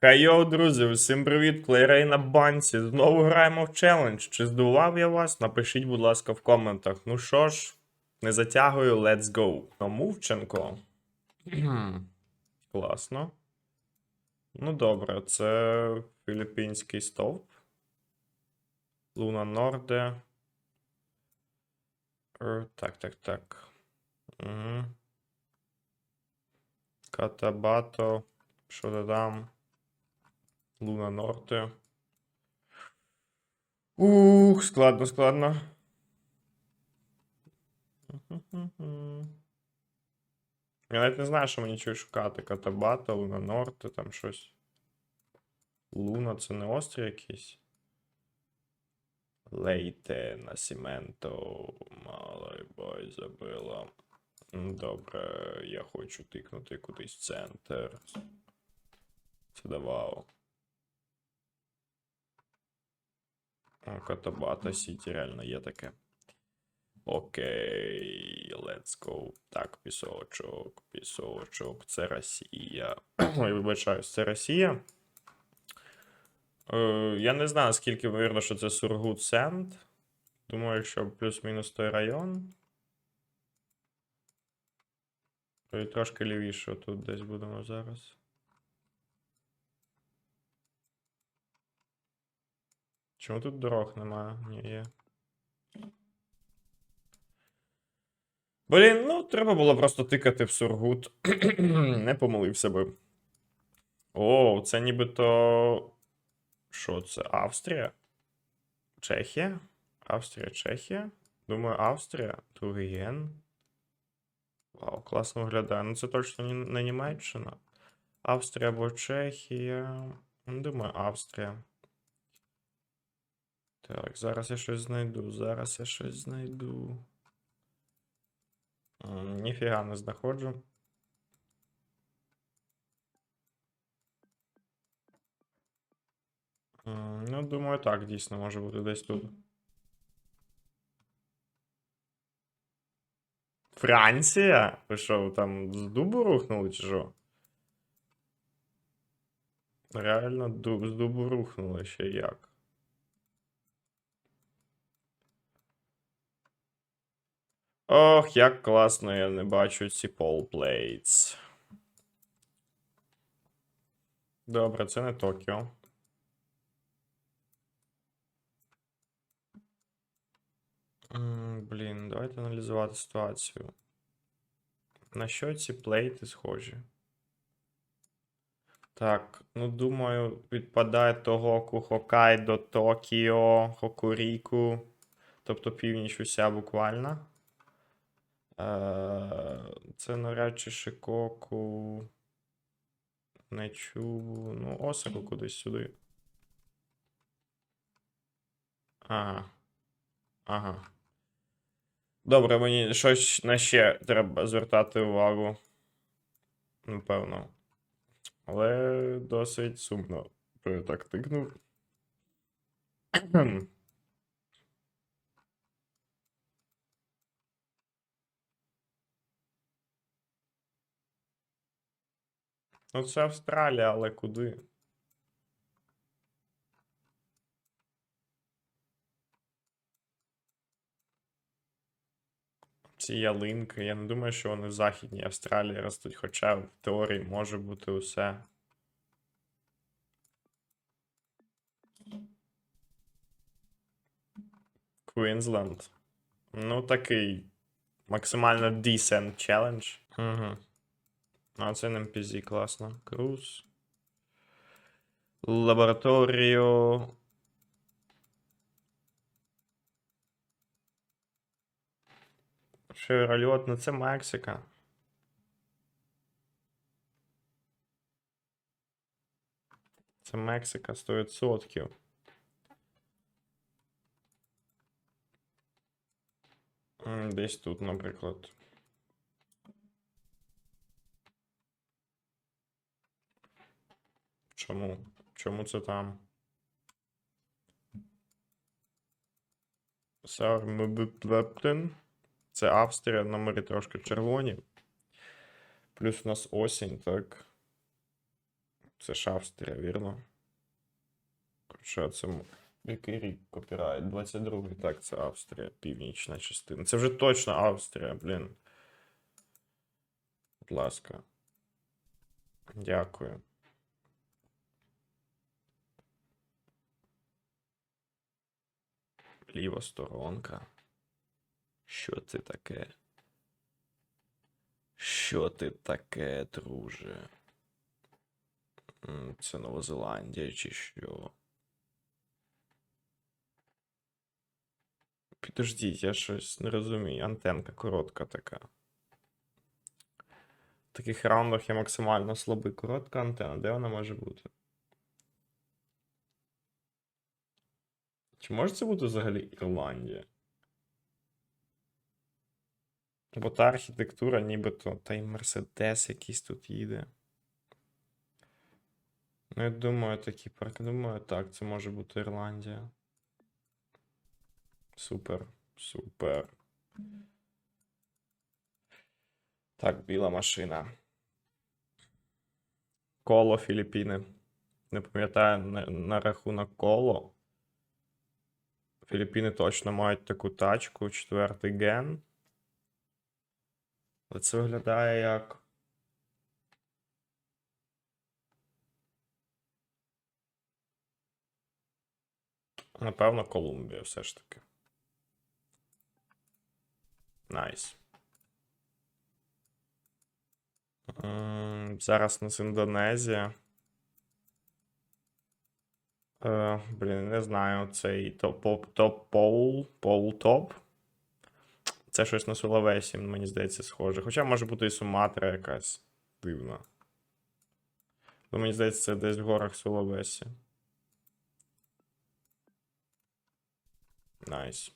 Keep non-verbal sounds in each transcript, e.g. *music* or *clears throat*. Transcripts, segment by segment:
Хайо, друзі, усім привіт! Клейрей на банці. Знову граємо в челендж. Чи здивував я вас? Напишіть, будь ласка, в коментах. Ну що ж, не затягую, let's go. Ну, Мовченко. *clears throat* Класно. Ну, добре, це філіппінський стовп. Луна Норде. Так, так, так. Угу. Катабато. Що додам? Луна Норте. Ух, складно, складно. Я навіть не знаю, що мені чого шукати. Катабата, Луна Норте, там щось. Луна це не острів якийсь. Лейте Насіменто. Малой бой забила. Добре, я хочу тикнути кудись в центр. Це давав. О, Катабата Сіті реально є таке. Окей, let's go. Так, пісочок, пісочок. Це Росія. *clears throat* Ой, вибачаюсь, це Росія. Е, я не знаю, скільки вірно, що це Сургут Сенд. Думаю, що плюс-мінус той район. Трошки лівіше тут десь будемо зараз. Чому тут дорог немає? Ні, є. Блін, ну треба було просто тикати в Сургут. *clears throat* Не помилився би. О, це нібито. Що це? Австрія? Чехія? Австрія, Чехія? Думаю, Австрія. Другий ген. Вау, класно виглядає. Ну це точно не, не Німеччина. Австрія або Чехія. Ну, Думаю, Австрія. Так, зараз я щось знайду. Зараз я щось знайду. Ніфіга не знаходжу. Ну, думаю, так, дійсно, може бути десь тут. Франція? Ви що, там з дубу рухнули, чи що? Реально дуб, з дубу рухнули ще як. Ох, як класно я не бачу ці полплейтс. Добре, це не Токіо. Блін, давайте аналізувати ситуацію. На що ці плейти схожі? Так, ну думаю, відпадає Тогоку, Хокайдо, Токіо, Хокуріку. Тобто північ уся буквально. Е, Це навряд чи Шикоку. Не Нечубу. Ну, Осаку кудись сюди. Ага. Ага. Добре, мені щось на ще треба звертати увагу. Напевно. Але досить сумно, я так тикнув. Ну, це Австралія, але куди? Ці ялинки. Я не думаю, що вони в Західній Австралії ростуть, хоча в теорії може бути усе. Квінсленд. Ну, такий максимально decent challenge. Угу. А це не MPZ, класно. Круз. Лабораторію. Шеврольот, ну це Мексика. Це Мексика 100%. М, Десь тут, наприклад. Чому? Чому це там? Сармебеплептен. Це Австрія, номери трошки червоні. Плюс у нас осінь, так. Це ж Австрія, вірно? Що це? Який рік копірайт? 22-й, так, це Австрія, північна частина. Це вже точно Австрія, блін. Будь ласка. Дякую. Ліва сторонка. Що це таке? Що ти таке, друже? Це Нова Зеландія чи що? Підождіть, я щось не розумію. Антенка коротка така. В таких раундах я максимально слабий. Коротка антенна. Де вона може бути? Чи може це бути взагалі Ірландія? Бо та архітектура нібито, та й Мерседес якийсь тут їде. Ну, я думаю, такі парк. Думаю, так, це може бути Ірландія. Супер, супер. Так, біла машина. Коло Філіппіни. Не пам'ятаю на, на рахунок коло. Філіппіни точно мають таку тачку, четвертий ген. Але це виглядає як. Напевно, Колумбія все ж таки. Найс. Зараз у нас Індонезія. Е, блін, не знаю, цей топ топ поул, поул топ. Це щось на Сулавесі, мені здається, схоже. Хоча може бути і Суматра якась дивна. Ну, мені здається, це десь в горах Сулавесі. Найс.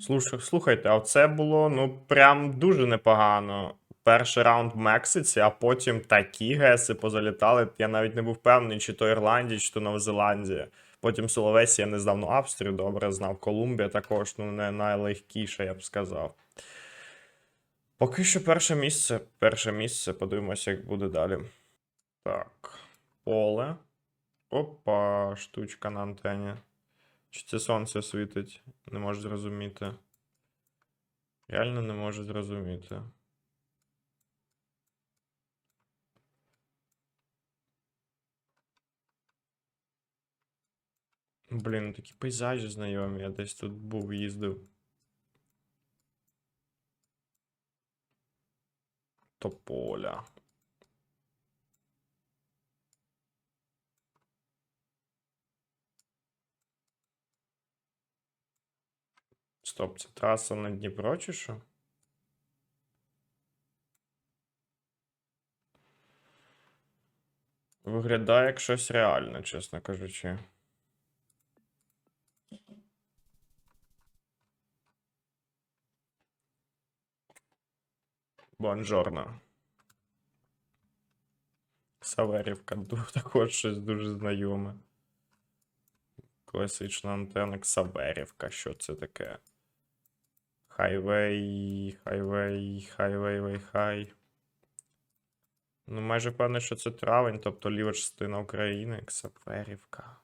Слушай, слухайте, а це було ну прям дуже непогано. Перший раунд в Мексиці, а потім такі геси позалітали. Я навіть не був впевнений, чи то Ірландія, чи то Нова Зеландія. Потім Соловесі я не знав, ну Австрію добре знав. Колумбія також, ну не найлегкіша, я б сказав. Поки що перше місце. Перше місце. Подивимося, як буде далі. Так. Поле. Опа, штучка на антені. Чи це сонце світить? Не можу зрозуміти. Реально не можу зрозуміти. Блін, ну такі пейзажі знайомі, я десь тут був, їздив. Тополя. Стоп, це траса на Дніпро чи що? Виглядає як щось реальне, чесно кажучи. Бонжорно. Саверівка *laughs* також щось дуже знайоме. Класична антенна Ксаверівка. Що це таке? Хайвей, хайвей, хайвей, вей, хай. Ну, майже певне, що це травень, тобто ліва частина України, Ксаверівка.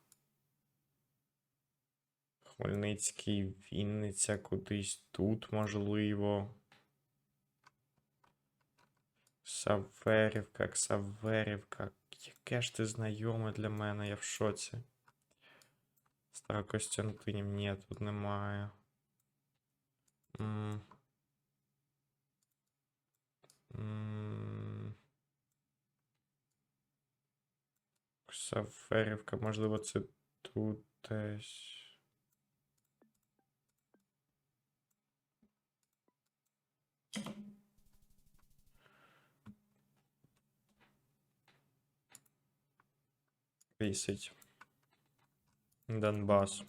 Хмельницький, Вінниця, кудись тут, можливо. Саверівка, Ксаверівка. Яке ж ти знайоме для мене, я в шоці. Старокостянтинів, ні, тут немає. М. Ксаверівка, можливо, це тут десь. Вісить. Донбас.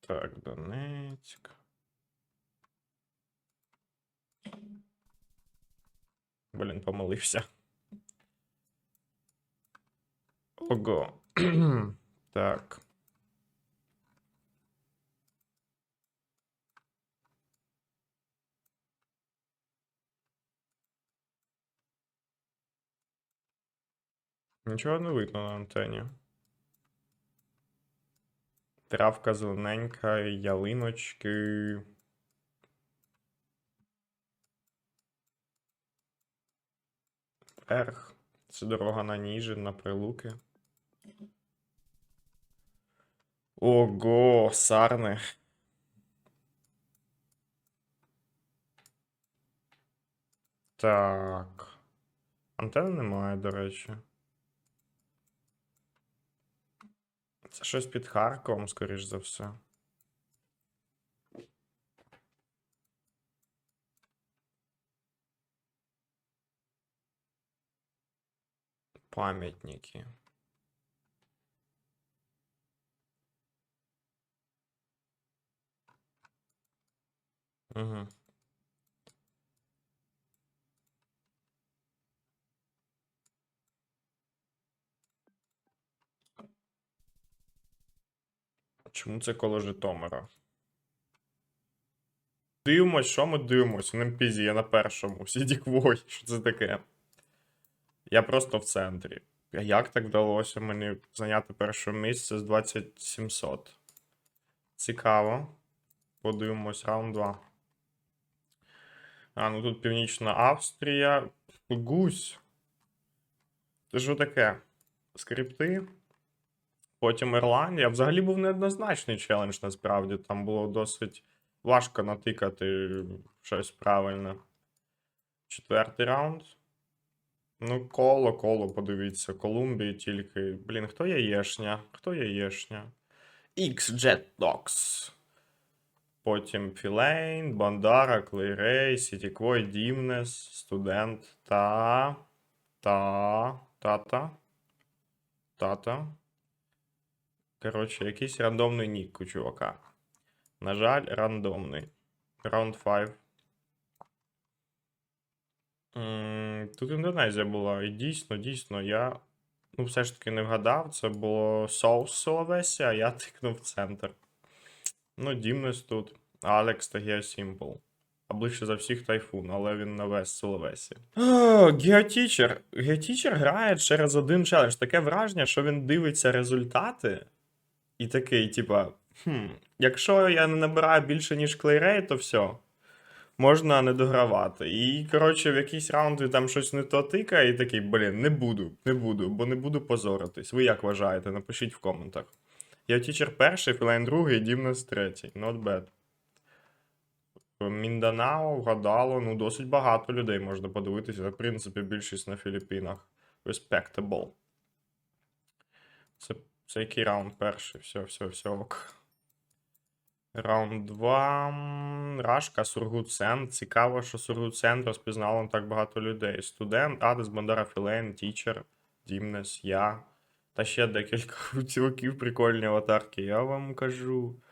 Так, Донецьк. Блін, помилився. Ого. *clears throat* так. Нічого не видно на антені. Травка зелененька, ялиночки. Вверх. Це дорога на Ніжин, на Прилуки. Ого, сарни. Так. Антени немає, до речі. Це щось під Харковом, скоріш за все. Пам'ятники. Угу. Чому це коло Житомира? Дивимось, що ми дивимось? В Немпізі, я на першому. Сідіквой, що це таке? Я просто в центрі. А як так вдалося мені зайняти перше місце з 2700? Цікаво. Подивимось, раунд 2. А, ну тут Північна Австрія. Гусь. Це що таке? Скрипти. Потім Ірландія. Взагалі був неоднозначний челендж, насправді. Там було досить важко натикати щось правильне. Четвертий раунд. Ну, коло, коло, подивіться. Колумбії тільки. Блін, хто є Єшня? Хто є Єшня? X-Jet Dogs. Потім Філейн, Бандара, Клейрей, Сітіквой, Дімнес, Студент та. Та. Тата. Тата. Коротше, якийсь рандомний нік у чувака. На жаль, рандомний. Раунд 5. Тут Індонезія була. І дійсно, дійсно, я. Ну, все ж таки не вгадав. Це було Соус Силовесі, а я *laughs* тикнув в центр. Ну, Дімнес тут. Алекс та Геосімпл. А ближче за всіх тайфун, але він на вес Силовесі. *gasps* Геотічер. Геотічер грає через один челендж. Таке враження, що він дивиться результати. І такий, типа, хм, якщо я не набираю більше, ніж клейрей, то все. Можна не догравати. І, коротше, в якийсь раунд він там щось не то тикає, і такий, блін, не буду, не буду, бо не буду позоритись. Ви як вважаєте? Напишіть в коментах. Я тічер перший, Філайн другий, Дімнес третій. Not bad. Мінданао вгадало, ну, досить багато людей можна подивитися. В принципі, більшість на Філіппінах. Respectable. Це, це який раунд перший? Все, все, все ок. Раунд 2. Рашка, Сургут-Сен. Цікаво, що Сургут-Сен розпізнало так багато людей. Студент, Адес, Бандера Філейн, Тічер, Дімнес, я. Та ще декілька *laughs* чуваків прикольні аватарки, я вам кажу.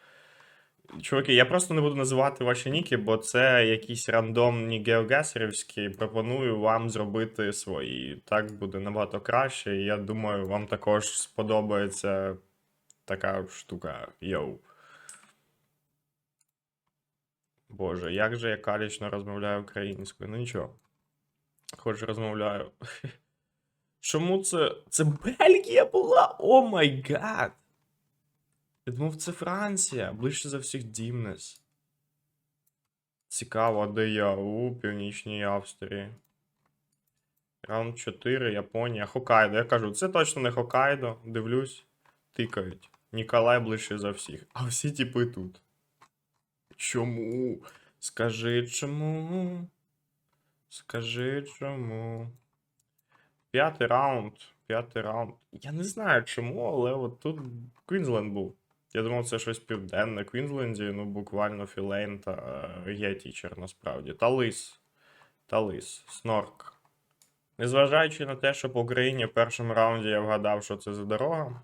Чуваки, я просто не буду називати ваші ніки, бо це якісь рандомні геогесерівські. Пропоную вам зробити свої. Так буде набагато краще. І я думаю, вам також сподобається така штука. Йоу. Боже, як же я калічно розмовляю українською? Ну нічого. Хоч розмовляю. *laughs* Чому це. Це Бельгія була? О май гад! Я думав, це Франція. Ближче за всіх Дімнес. Цікаво, де я? У Північній Австрії. Раунд 4, Японія. Хокайдо. Я кажу, це точно не Хокайдо. Дивлюсь. Тикають. Ніколай ближче за всіх. А всі типи тут. Чому? Скажи чому? Скажи чому? П'ятий раунд. П'ятий раунд. Я не знаю чому, але от тут Квінсленд був. Я думав, це щось південне. Квінсленді, ну буквально Філейн та е, є тічер насправді. Та лис. Та лис. Снорк. Незважаючи на те, що по Україні в першому раунді я вгадав, що це за дорога.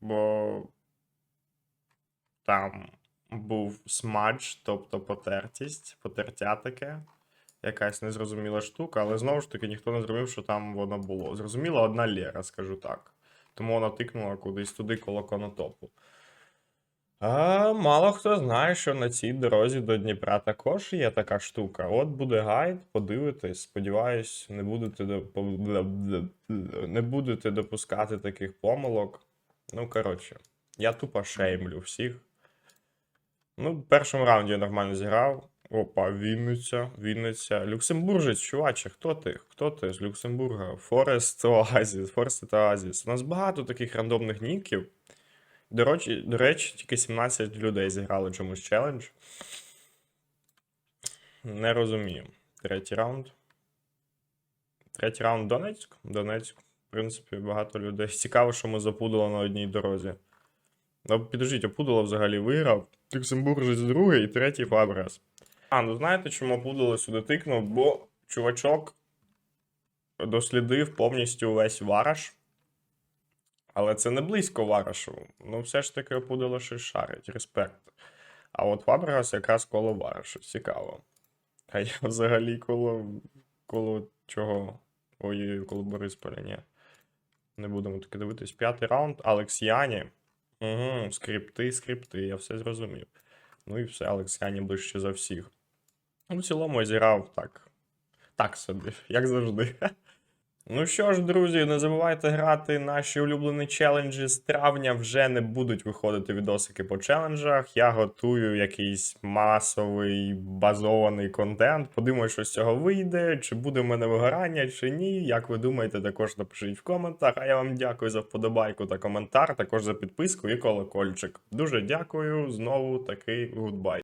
Бо там був смадж, тобто потертість, потертя таке. Якась незрозуміла штука, але знову ж таки ніхто не зрозумів, що там воно було. Зрозуміла одна Лєра, скажу так. Тому вона тикнула кудись туди коло конотопу. А, мало хто знає, що на цій дорозі до Дніпра також є така штука. От буде гайд, подивитесь. Сподіваюсь, не будете до- по- не будете допускати таких помилок. Ну, коротше, я тупо шеймлю всіх. Ну, в першому раунді я нормально зіграв. Опа, Вінниця, Вінниця. Люксембуржець, чуваче, хто ти? Хто ти з Люксембурга? Форест Оазіс, Форест Оазіс. У нас багато таких рандомних ніків. До речі, до речі, тільки 17 людей зіграли чомусь челендж. Не розумію. Третій раунд. Третій раунд Донецьк. Донецьк. В принципі, багато людей. Цікаво, що ми запудили на одній дорозі. Ну, підождіть, Опудало взагалі виграв. Люксембуржець другий і третій Фабрес. А, ну знаєте, чому Опудало сюди тикнув? Бо чувачок дослідив повністю весь вараш. Але це не близько варашу. Ну, все ж таки Опудало щось шарить, респект. А от Фабрегас якраз коло варашу. Цікаво. А я взагалі коло. коло чого? Ой-ой, коло Борисполя, ні. Не будемо таки дивитись. П'ятий раунд. Алекс Яні. Угу, скрипти, скрипти, я все зрозумів. Ну і все, Алекс Яні ближче за всіх. Ну, в цілому я зіграв так. Так собі, *laughs* як завжди. Ну що ж, друзі, не забувайте грати наші улюблені челенджі. З травня вже не будуть виходити відосики по челенджах. Я готую якийсь масовий базований контент. Подивимось, що з цього вийде, чи буде в мене вигорання, чи ні. Як ви думаєте, також напишіть в коментах. А я вам дякую за вподобайку та коментар, також за підписку і колокольчик. Дуже дякую. Знову таки гудбай.